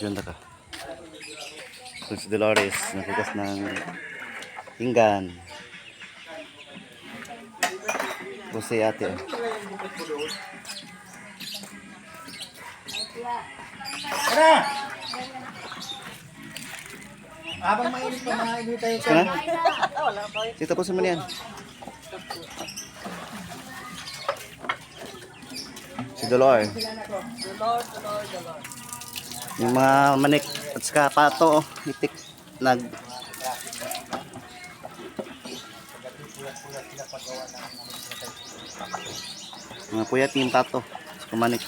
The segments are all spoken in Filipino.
Ganda ka. Kung si Dolores, nakugas ng pinggan. Kung si ate. oh. Tara! Habang mainit pa, mainit tayo Gusto na? Sito po sa yan. Si Dolor. Yung mga manik at saka pato, oh, itik, nag... Mga puyat yung pato, saka manik.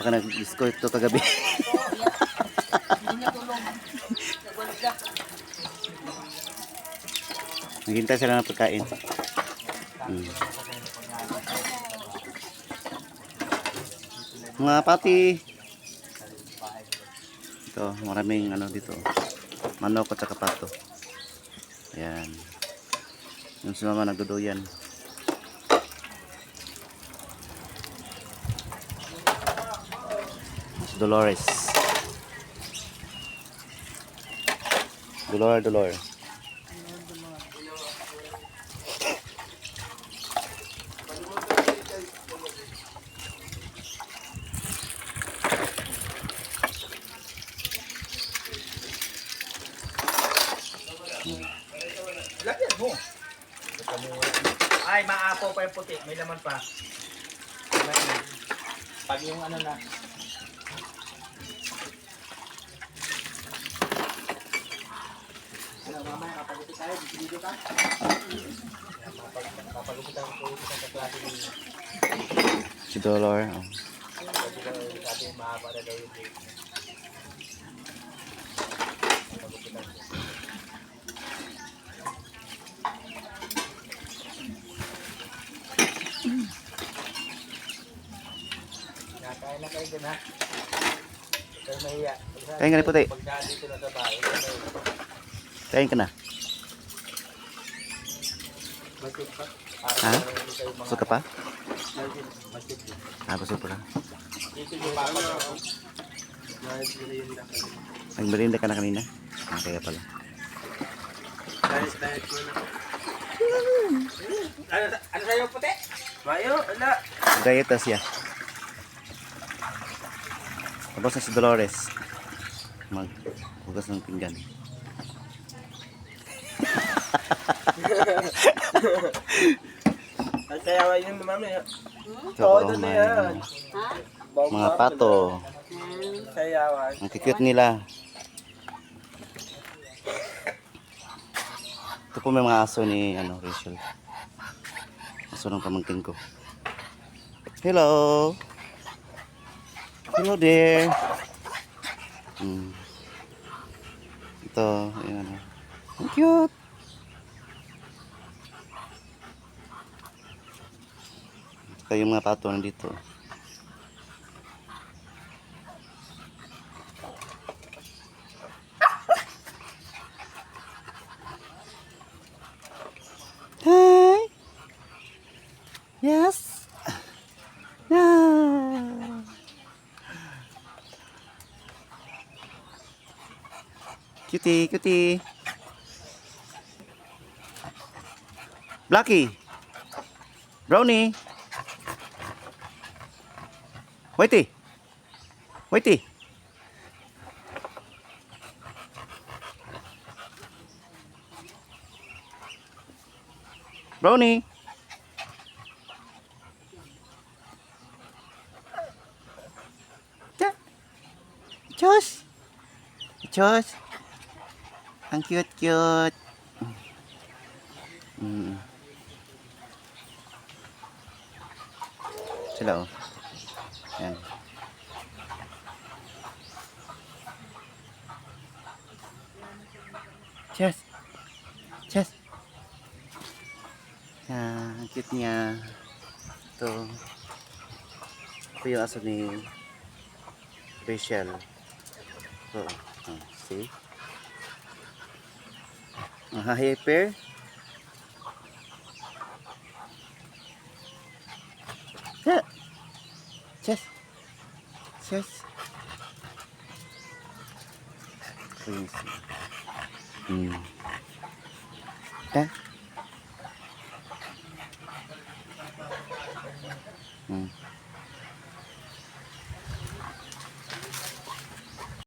Baka nag-disco ito kagabi. Naghintay sila ng pagkain. Hmm. Mga pati. Ito, maraming ano dito. Manok at saka pato. Yan. Yung si mama nagduduyan. Si Dolores. Dolor, Dolor. Lagyan mo. Maapaw pa yung puti. May laman pa. May- Pag yung ano na. Mamaya kapagutin tayo. Dito ka. Kapagutin ko sa kaklase ni Si Dolor. Oh. sabi mahaba na daw yung date. Nakain na kayo dun ha. Pero mahiya. Kain ka na, puti. Pag nandito na sa bahay, mahiya. Kain ka na. Pa. Ha? Gusto ka pa? Masjid. Ah, gusto pa lang. Dito yung papa ka na kanina? Ah, kaya pala. Dahil ko na. Ano, ano sa'yo puti? Mayo, ala. Diet na siya. Tapos na si Dolores. Maghugas ng pinggan. Ang sayawan yun. Ito, Oo, oh, doon na yan. mga pato. Sayawan. Ang cute nila. Ito po may mga aso ni ano, Rachel. Aso ng pamangkin ko. Hello! Hello there! Hmm. Ito, ayan. Ang cute! Saka yung mga pato nandito. Hi. Yes. Cutie, cutie. Blackie. Brownie. Whitey. Whitey. Brownie. Josh. Josh. Ang cute-cute. Mm. Sila oh. Yan. Cheers. Cheers. Yan, ang cute niya. Ito. Ito yung aso ni Rachel. So, oh, see? haheper yeah. Yes. Yes. Crazy. Hmm. Ta. Hmm.